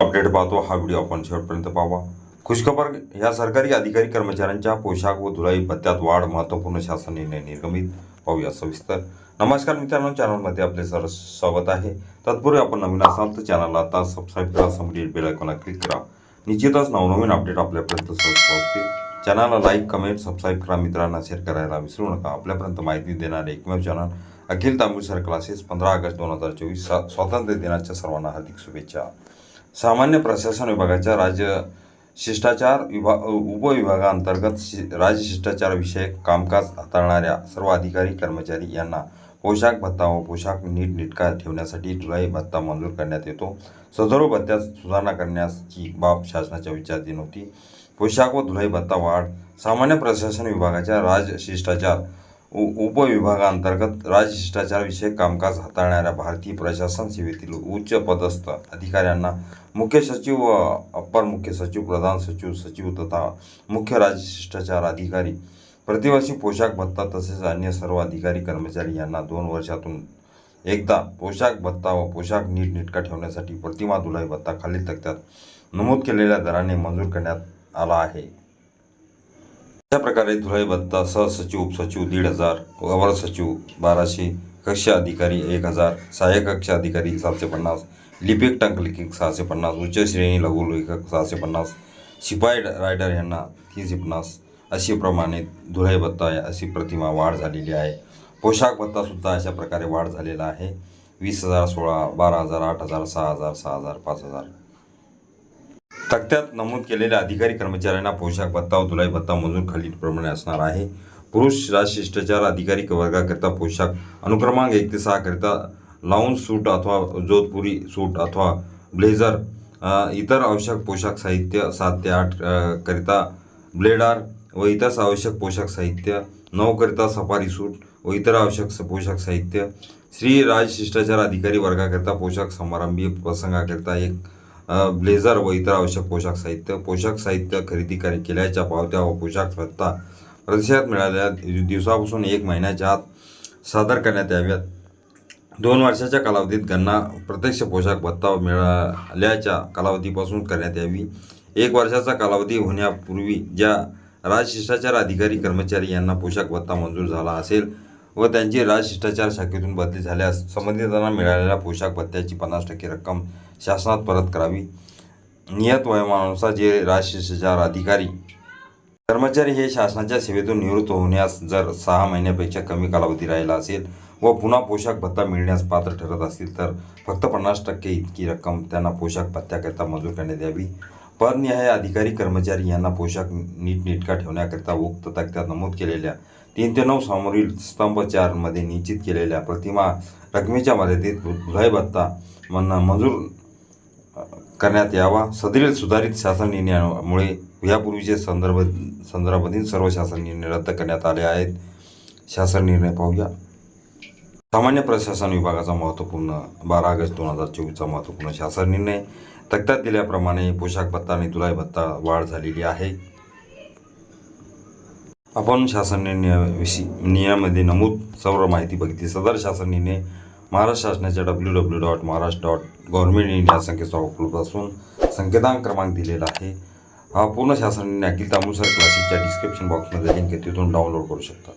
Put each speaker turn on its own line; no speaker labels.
Update पाहतो. हा video आपण शेवटपर्यंत पाहावा. खुशखबर या सरकारी अधिकारी कर्मचाऱ्यांच्या पोशाख व धुलाई भत्त्यात वाढ महत्त्वपूर्ण शासन निर्णय निर्गमित. पाहूया सविस्तर. नमस्कार मित्रांनो चॅनलमध्ये आपले सर स्वागत आहे. तत्पूर्वी आपण नवीन असाल तर चॅनलला आता सबस्क्राईब करा समोरील बेल आयकॉनला क्लिक करा. निश्चितच नवनवीन अपडेट आपल्यापर्यंत सहज पोहोचतील. चॅनलला लाईक कमेंट सबस्क्राईब करा मित्रांना शेअर करायला विसरू नका. आपल्यापर्यंत माहिती देणारे एकमेव चॅनल अखिल तांबूसर क्लासेस पंधरा ऑगस्ट दोन हजार चोवीस स्वातंत्र्य दिनाच्या सर्वांना हार्दिक शुभेच्छा. सामान्य प्रशासन विभागाच्या राज्य शिष्टाचार विभा उपविभागांतर्गत शि राजशिष्टाचारविषयक कामकाज हाताळणाऱ्या सर्व अधिकारी कर्मचारी यांना पोशाख भत्ता व पोशाख नीटनेटका ठेवण्यासाठी जुलै भत्ता मंजूर करण्यात येतो. सदर भत्त्यात सुधारणा करण्याची बाब शासनाच्या विचाराधीन होती. पोशाख व धुलाई भत्ता वाढ सामान्य प्रशासन विभागाच्या राजशिष्टाचार उ उपविभागांतर्गत राजशिष्टाचार विषयक कामकाज हाताळणाऱ्या भारतीय प्रशासन सेवेतील उच्च पदस्थ अधिकाऱ्यांना मुख्य सचिव व अप्पर मुख्य सचिव प्रधान सचिव सचिव तथा मुख्य राजशिष्टाचार अधिकारी प्रतिवर्षी पोशाख भत्ता तसेच अन्य सर्व अधिकारी कर्मचारी यांना दोन वर्षातून एकदा पोशाख भत्ता व पोशाख नीटनेटका ठेवण्यासाठी प्रतिमा धुलाई भत्ता खालील तक्त्यात नमूद केलेल्या दराने मंजूर करण्यात आला आहे. अशा प्रकारे धुळे भत्ता सहसचिव उपसचिव दीड हजार अवर सचिव बाराशे कक्ष अधिकारी एक हजार सहाय्यक कक्ष अधिकारी सातशे पन्नास लिपिक टंकलिपिक सहाशे पन्नास उच्च श्रेणी लघु लेखक सहाशे पन्नास शिपाई रायडर यांना तीनशे पन्नास अशी प्रमाणे धुळे भत्ता अशी प्रतिमा वाढ झालेली आहे. पोशाख भत्तासुद्धा अशा प्रकारे वाढ झालेला आहे. वीस हजार सोळा बारा हजार आठ हजार सहा हजार सहा हजार पाच हजार. तक्त्यात नमूद केलेल्या अधिकारी कर्मचाऱ्यांना पोशाख भत्ता व धुलाई भत्ता मंजूर खालीलप्रमाणे असणार आहे. पुरुष राजशिष्टाचार अधिकारी वर्गाकरिता पोशाख अनुक्रमांक एक ते सहाकरिता लाऊन सूट अथवा जोधपुरी सूट अथवा ब्लेझर इतर आवश्यक पोशाख साहित्य सात ते आठ करिता ब्लेडार व इतर आवश्यक पोशाख साहित्य नऊकरिता सफारी सूट व इतर आवश्यक स- पोशाख साहित्य. श्री राजशिष्टाचार अधिकारी वर्गाकरिता पोशाख समारंभी प्रसंगाकरिता एक ब्लेझर व इतर आवश्यक पोशाख साहित्य पोशाख साहित्य खरेदी केल्याच्या पावत्या व पोशाख भत्ता प्रतिसाद मिळालेल्या दिवसापासून एक महिन्याच्या आत सादर करण्यात याव्यात. दोन वर्षाच्या कालावधीत गणना प्रत्यक्ष पोशाख भत्ता मिळाल्याच्या कालावधीपासून करण्यात यावी. एक वर्षाचा कालावधी होण्यापूर्वी ज्या राजशिष्टाचार अधिकारी कर्मचारी यांना पोशाख भत्ता मंजूर झाला असेल व त्यांची राजशिष्टाचार शाखेतून बदली झाल्यास संबंधितांना मिळालेल्या पोशाख भत्त्याची पन्नास टक्के रक्कम शासनात परत करावी. नियत वयोमानानुसार जे राजशिष्टाचार अधिकारी कर्मचारी हे शासनाच्या सेवेतून निवृत्त होण्यास जर सहा महिन्यापेक्षा कमी कालावधी राहिला असेल व पुन्हा पोशाख भत्ता मिळण्यास पात्र ठरत असतील तर फक्त पन्नास टक्के इतकी रक्कम त्यांना पोशाख भत्त्याकरिता मंजूर करण्यात यावी. परनिहाय अधिकारी कर्मचारी यांना पोशाख नीटनेटका ठेवण्याकरिता उक्त तक्त्यात नमूद केलेल्या तीन ते नऊ समोरील स्तंभ चारमध्ये निश्चित केलेल्या प्रतिमा रकमेच्या मर्यादित धुलाई भत्ता मन मंजूर करण्यात यावा. सदरील सुधारित शासन निर्णयामुळे यापूर्वीचे संदर्भ संदर्भातील सर्व शासन निर्णय रद्द करण्यात आले आहेत. शासन निर्णय पाहूया. सामान्य प्रशासन विभागाचा महत्त्वपूर्ण बारा ऑगस्ट दोन हजार चोवीसचा महत्त्वपूर्ण शासन निर्णय. तक्त्यात दिल्याप्रमाणे पोशाख भत्ता आणि तुलाई भत्ता वाढ झालेली आहे. आपण शासन निर्णयाविषयी नियमामध्ये नमूद सर्व माहिती बघितली. सदर शासन निर्णय महाराष्ट्र शासनाच्या W W dot Maharashtra dot government India संकेतस्थळ उपलब्ध असून संकेतांक क्रमांक दिलेला आहे. हा पूर्ण शासन निर्णय अखिल तांबूसर क्लासेसच्या डिस्क्रिप्शन बॉक्समध्ये लिंक आहे तिथून डाउनलोड करू शकता.